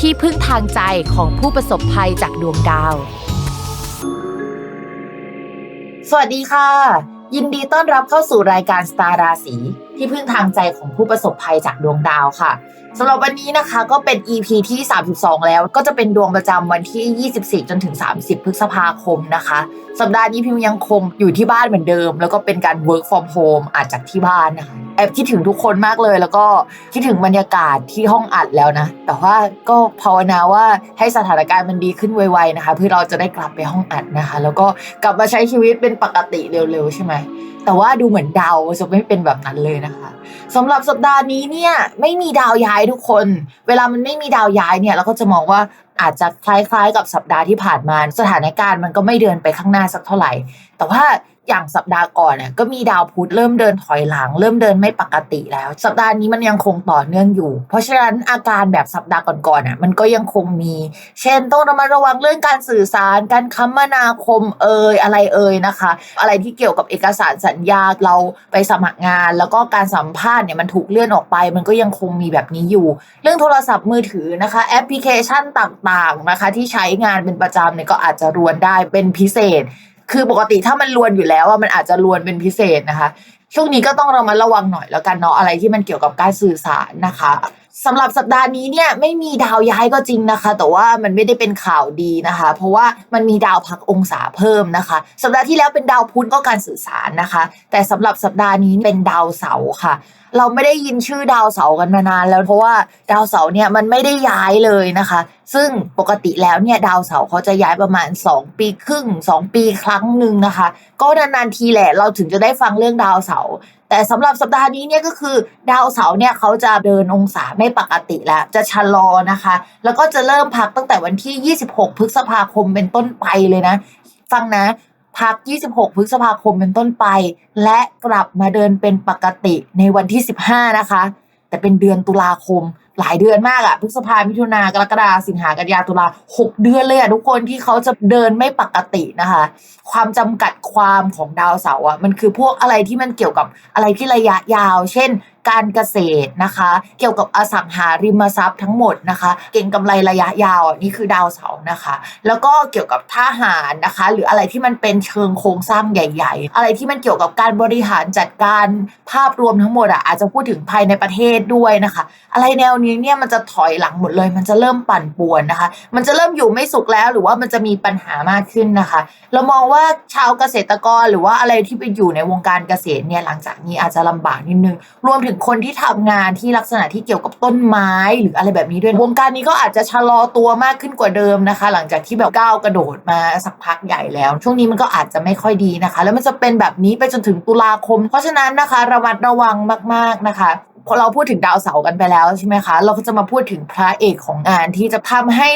ที่พึ่งทางใจของผู้ประสบภัยจากดวงดาว สวัสดีค่ะ ยินดีต้อนรับเข้าสู่รายการสตาร์ราศีที่พึ่งทางใจของผู้ประสบภัยจากดวงดาวค่ะสำหรับวันนี้นะคะก็เป็น EP ที่ 32 แล้วก็จะเป็นดวงประจำวันที่ 24 จนถึง 30 พฤษภาคมนะคะ สัปดาห์นี้พิมยังคงอยู่ที่บ้านเหมือนเดิม แล้วก็เป็นการ work from home อาจจากที่บ้านนะคะ แอบคิดถึงทุกคนมากเลย แล้วก็คิดถึงบรรยากาศที่ห้องอัดแล้วนะ แต่ว่าก็ภาวนาว่าให้สถานการณ์มันดีขึ้นไวๆนะคะ เพื่อเราจะได้กลับไปห้องอัดนะคะ แล้วก็กลับมาใช้ชีวิตเป็นปกติเร็วๆใช่ไหมแต่ว่าดูเหมือนดาวจะไม่เป็นแบบนั้นเลยนะคะสำหรับสัปดาห์นี้เนี่ยไม่มีดาวย้ายทุกคน เวลามันไม่มีดาวย้ายเนี่ยเราก็จะมองว่าอาจจะคล้ายๆกับสัปดาห์ที่ผ่านมา สถานการณ์มันก็ไม่เดินไปข้างหน้าสักเท่าไหร่ แต่ว่า อย่างสัปดาห์ก่อนเนี่ยก็มีดาวพุธเริ่มเดินถอยหลัง เริ่มเดินไม่ปกติแล้ว สัปดาห์นี้มันยังคงต่อเนื่องอยู่ เพราะฉะนั้นอาการแบบสัปดาห์ก่อนๆอะมันก็ยังคงมี เช่นต้องระมัดระวังเรื่องการสื่อสาร การคมนาคมเอ่ยอะไรเอ่ยนะคะ อะไรที่เกี่ยวกับเอกสารสัญญาเราไปสมัครงาน แล้วก็การสัมภาษณ์เนี่ยมันถูกเลื่อนออกไป มันก็ยังคงมีแบบนี้อยู่ เรื่องโทรศัพท์มือถือนะคะ แอปพลิเคชันต่างๆนะคะ ที่ใช้งานเป็นประจำเนี่ยก็อาจจะรวนได้เป็นพิเศษ คือปกติถ้ามันรวนอยู่แล้วอะมันอาจจะรวนเป็นพิเศษนะคะ ช่วงนี้ก็ต้องเรามาระวังหน่อยแล้วกันเนาะอะไรที่มันเกี่ยวกับการสื่อสารนะคะ สำหรับสัปดาห์นี้เนี่ยไม่มีดาวย้ายก็จริงนะคะ แต่ว่ามันไม่ได้เป็นข่าวดีนะคะ เพราะว่ามันมีดาวพักองศาเพิ่มนะคะ สัปดาห์ที่แล้วเป็นดาวพุธก็การสื่อสารนะคะ แต่สำหรับสัปดาห์นี้เป็นดาวเสาร์ค่ะ เราไม่ได้ยินชื่อดาวเสาร์กันมานานแล้วเพราะว่าดาวเสาร์เนี่ยมันไม่ได้ย้ายเลยนะคะ ซึ่งปกติแล้วเนี่ยดาวเสาร์เขาจะย้ายประมาณ 2 ปีครึ่ง 2 ปีครั้งหนึ่งนะคะ ก็นานๆทีแหละเราถึงจะได้ฟังเรื่องดาวเสาร์ แต่สำหรับสัปดาห์นี้เนี่ยก็คือดาวเสาร์เนี่ยเขาจะเดินองศาไม่ปกติแล้ว จะชะลอนะคะ แล้วก็จะเริ่มพักตั้งแต่วันที่ 26 พฤษภาคมเป็นต้นไปเลยนะ ฟังนะพัก 26 พฤษภาคมเป็นต้นไป และกลับมาเดินเป็นปกติในวันที่ 15 นะคะ แต่เป็นเดือนตุลาคม หลายเดือนมากอะพฤษภามิถุนากรกฎาสิงหากันยาตุลาหกเดือนเลยอะทุกคนที่เขาจะเดินไม่ปกตินะคะ ความจำกัดความของดาวเสาร์อะมันคือพวกอะไรที่มันเกี่ยวกับอะไรที่ระยะยาว เช่น การเกษตรนะคะ เกี่ยวกับอสังหาริมทรัพย์ทั้งหมดนะคะ เก่งกำไรระยะยาวนี่คือดาวเสาร์นะคะ แล้วก็เกี่ยวกับทหารนะคะ หรืออะไรที่มันเป็นเชิงโครงสร้างใหญ่ ๆ อะไรที่มันเกี่ยวกับการบริหารจัดการภาพรวมทั้งหมดอะอาจจะพูดถึงภายในประเทศด้วยนะคะ อะไรแนวนี้เนี่ยมันจะถอยหลังหมดเลย มันจะเริ่มปั่นป่วนนะคะ มันจะเริ่มอยู่ไม่สุขแล้วหรือว่ามันจะมีปัญหามากขึ้นนะคะ เรามองว่าชาวเกษตรกรหรือว่าอะไรที่ไปอยู่ในวงการเกษตรเนี่ยหลังจากนี้อาจจะลำบากนิดนึงรวมถึงคนที่ทำงานที่ลักษณะที่เกี่ยวกับต้นไม้หรืออะไรแบบนี้ด้วย วงการนี้ก็อาจจะชะลอตัวมากขึ้นกว่าเดิมนะคะ หลังจากที่แบบก้าวกระโดดมาสักพักใหญ่แล้ว ช่วงนี้มันก็อาจจะไม่ค่อยดีนะคะ แล้วมันจะเป็นแบบนี้ไปจนถึงตุลาคม เพราะฉะนั้นนะคะระมัดระวังมาก ๆนะคะ พอเราพูดถึงดาวเสาร์กันไปแล้วใช่ไหมคะ เราก็จะมาพูดถึงพระเอกของงานที่จะทำให้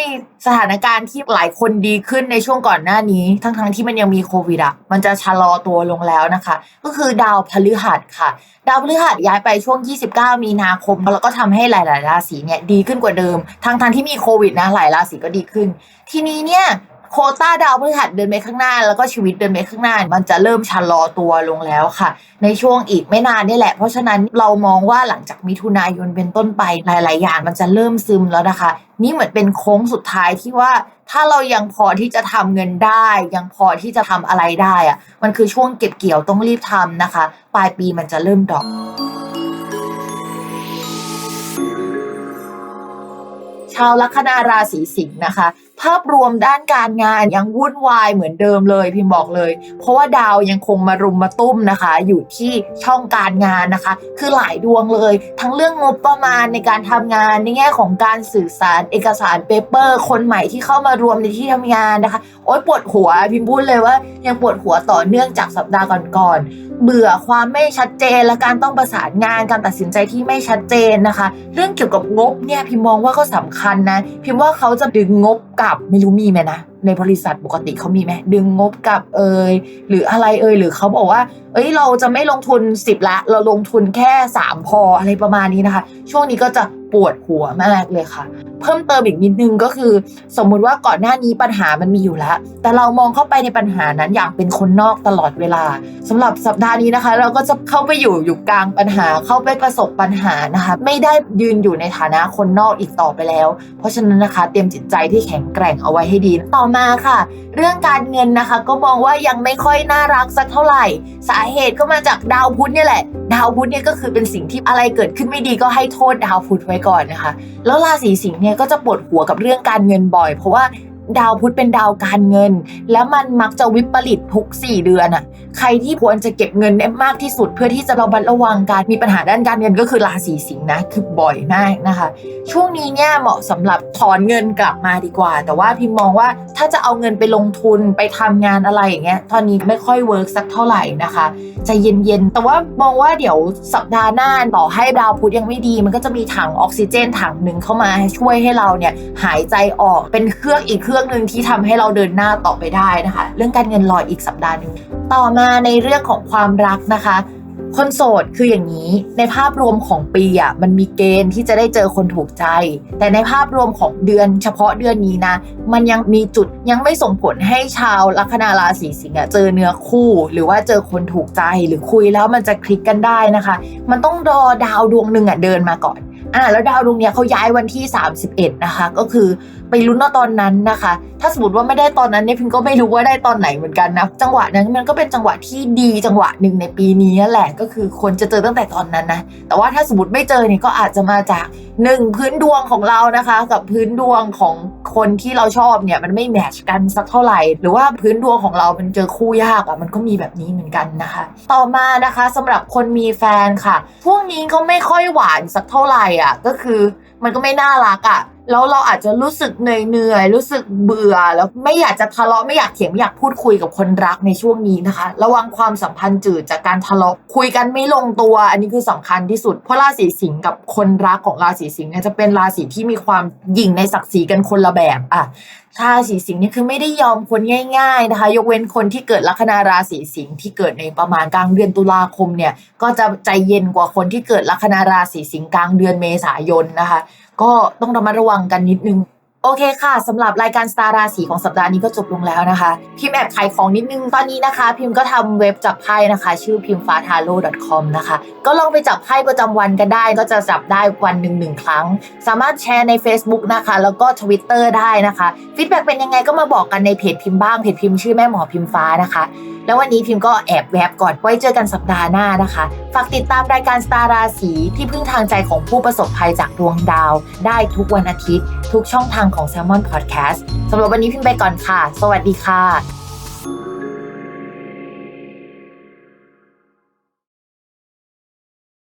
สถานการณ์ที่หลายคนดีขึ้นในช่วงก่อนหน้านี้ ทั้งๆทที่มันยังมีโควิดอะมันจะชะลอตัวลงแล้วนะคะ ก็คือดาวพฤหัสค่ะ ดาวพฤหัสย้ายไปช่วง 29 มีนาคม แล้วก็ทำให้หลาย ๆ ราศีเนี่ยดีขึ้นกว่าเดิม ทั้งๆที่มีโควิดนะหลายราศีก็ดีขึ้น ทีนี้เนี่ย โคต้าดาวพฤหัสเดินไปข้างหน้า แล้วก็ชีวิตเดินไปข้างหน้า มันจะเริ่มชะลอตัวลงแล้วค่ะ ในช่วงอีกไม่นานนี่แหละ เพราะฉะนั้นเรามองว่าหลังจากมิถุนายนเป็นต้นไปหลาย ๆ อย่างมันจะเริ่มซึมแล้วนะคะ นี่เหมือนเป็นโค้งสุดท้ายที่ว่าถ้าเรายังพอที่จะทำเงินได้ ยังพอที่จะทำอะไรได้อะมันคือช่วงเก็บเกี่ยวต้องรีบทำนะคะ ปลายปีมันจะเริ่มดรอปชาวลัคนาราศีสิงห์นะคะ ภาพรวมด้านการงานยังวุ่นวายเหมือนเดิมเลยพิมพ์บอกเลย เพราะว่าดาวยังคงมารุมมาตุ้มนะคะ อยู่ที่ช่องการงานนะคะ คือหลายดวงเลย ทั้งเรื่องงบประมาณในการทำงานในแง่ของการสื่อสารเอกสารเปเปอร์ คนใหม่ที่เข้ามารวมในที่ทำงานนะคะ โอ๊ยปวดหัวพิมพ์พูดเลยว่า ยังปวดหัวต่อเนื่องจากสัปดาห์ก่อนๆเบื่อความไม่ชัดเจนและการต้องประสานงานการตัดสินใจที่ไม่ชัดเจนนะคะ เรื่องเกี่ยวกับงบเนี่ยพิมมองว่าก็สำคัญนะพิมว่าเขาจะดึงงบกับไม่รู้มีไหมนะในบริษัทปกติเขามีไหมดึงงบกับเอยหรืออะไรเอยหรือเขาบอกว่า เอ้ยเราจะไม่ลงทุน 10 ละ เราลงทุนแค่ 3 พออะไรประมาณนี้นะคะ ช่วงนี้ก็จะปวดหัวมากเลยค่ะ เพิ่มเติมอีกนิดนึงก็คือ สมมุติว่าก่อนหน้านี้ปัญหามันมีอยู่แล้ว แต่เรามองเข้าไปในปัญหานั้นอย่างเป็นคนนอกตลอดเวลาสำหรับสัปดาห์นี้นะคะ เราก็จะเข้าไปอยู่อยู่กลางปัญหาเข้าไปประสบปัญหานะคะ ไม่ได้ยืนอยู่ในฐานะคนนอกอีกต่อไปแล้ว เพราะฉะนั้นนะคะ เตรียมจิตใจที่แข็งแกร่งเอาไว้ให้ดีต่อมาค่ะ เรื่องการเงินนะคะ ก็มองว่ายังไม่ค่อยน่ารักสักเท่าไหร่ สาเหตุก็มาจากดาวพุธเนี่ยแหละ ดาวพุธเนี่ยก็คือเป็นสิ่งที่อะไรเกิดขึ้นไม่ดีก็ให้โทษดาวพุธไว้ก่อนนะคะ แล้วราศีสิงห์เนี่ยก็จะปวดหัวกับเรื่องการเงินบ่อย เพราะว่า ดาวพุธเป็นดาวการเงิน แล้วมันมักจะวิปริตทุก 4 เดือนอะใครที่ควรจะเก็บเงินได้มากที่สุด เพื่อที่จะระมัดระวังการมีปัญหาด้านการเงินก็คือราศีสิงห์นะคือบ่อยมากนะคะ ช่วงนี้เนี่ยเหมาะสำหรับถอนเงินกลับมาดีกว่า แต่ว่าพิมมองว่าถ้าจะเอาเงินไปลงทุนไปทำงานอะไรอย่างเงี้ยตอนนี้ไม่ค่อยเวิร์กสักเท่าไหร่นะคะใจเย็นๆแต่ว่ามองว่าเดี๋ยวสัปดาห์หน้าต่อให้ดาวพุธยังไม่ดี มันก็จะมีถังออกซิเจนถังหนึ่งเข้ามาช่วยให้เราเนี่ยหายใจออกเป็นเครื่องอีกเครื่องื่องหนึ่งที่ทำให้เราเดินหน้าต่อไปได้นะคะ เรื่องการเงินรอยอีกสัปดาห์หนึ่งต่อมาในเรื่องของความรักนะคะ คนโสดคืออย่างนี้ ในภาพรวมของปีอะมันมีเกณฑ์ที่จะได้เจอคนถูกใจ แต่ในภาพรวมของเดือนเฉพาะเดือนนี้นะ มันยังมีจุดยังไม่ส่งผลให้ชาวลัคนาราศีสิงห์เจอเนื้อคู่ หรือว่าเจอคนถูกใจหรือคุยแล้วมันจะคลิกกันได้นะคะ มันต้องรอดาวดวงหนึ่งอะเดินมาก่อนอ่าแล้วดาวดวงเนี้ยเขาย้ายวันที่ 31 นะคะ ก็คือ ไปลุ้นเอาตอนนั้นนะคะ ถ้าสมมติว่าไม่ได้ตอนนั้นเนี่ยพิมก็ไม่รู้ว่าได้ตอนไหนเหมือนกันนะ จังหวะนั้นมันก็เป็นจังหวะที่ดีจังหวะหนึ่งในปีนี้แหละก็คือคนจะเจอตั้งแต่ตอนนั้นนะ แต่ว่าถ้าสมมติไม่เจอเนี่ยก็อาจจะมาจากหนึ่งพื้นดวงของเรานะคะ กับพื้นดวงของคนที่เราชอบเนี่ยมันไม่แมทชกันสักเท่าไหร่ หรือว่าพื้นดวงของเรามันเจอคู่ยากอะ่ะมันก็มีแบบนี้เหมือนกันนะคะ ต่อมานะคะสำหรับคนมีแฟนค่ะ พวกนี้ก็ไม่ค่อยหวานสักเท่าไหร่อะก็คือมันก็ไม่น่ารักอะ แล้วเราอาจจะรู้สึกเหนื่อยๆรู้สึกเบื่อ แล้วไม่อยากจะทะเลาะไม่อยากเถียงไม่อยากพูดคุยกับคนรักในช่วงนี้นะคะ ระวังความสัมพันธ์จืดจากการทะเลาะคุยกันไม่ลงตัว อันนี้คือสำคัญที่สุด เพราะราศีสิงห์กับคนรักของราศีสิงห์เนี่ยจะเป็นราศีที่มีความหยิ่งในศักดิ์ศรีกันคนละแบบอะ ราศีสิงห์นี่คือไม่ได้ยอมคนง่ายๆนะคะ ยกเว้นคนที่เกิดลัคนาราศีสิงห์ที่เกิดในประมาณกลางเดือนตุลาคมเนี่ยก็จะใจเย็นกว่าคนที่เกิดลัคนาราศีสิงห์กลางเดือนเมษายนนะคะ ก็ต้องระมัดระวังกันนิดนึง โอเคค่ะสำหรับรายการสตาร์ราศีของสัปดาห์นี้ก็จบลงแล้วนะคะ พิมพ์แอบขายของนิดนึงตอนนี้นะคะ พิมพ์ก็ทำเว็บจับไพ่นะคะ ชื่อพิมฟ้าทาโร่ .com นะคะ ก็ลองไปจับไพ่ประจำวันกันได้ ก็จะจับได้วันหนึ่งหนึ่งครั้ง สามารถแชร์ใน Facebook นะคะ แล้วก็ Twitter ได้นะคะฟีดแบ็กเป็นยังไงก็มาบอกกันในเพจพิมพ์บ้างเพจพิมพ์ชื่อแม่หมอพิมฟ้านะคะ แล้ววันนี้พิมพ์ก็แอบแวบก่อนไว้เจอกันสัปดาห์หน้านะคะ ฝากติดตามรายการสตาราสีที่พึ่งทางใจของผู้ประสบภัยจากดวงดาว ได้ทุกวันอาทิตย์ ทุกช่องทางของ s ซ l m o n Podcast สำหรับวันนี้พิมพ์ไปก่อนค่ะ สวัสดีค่ะ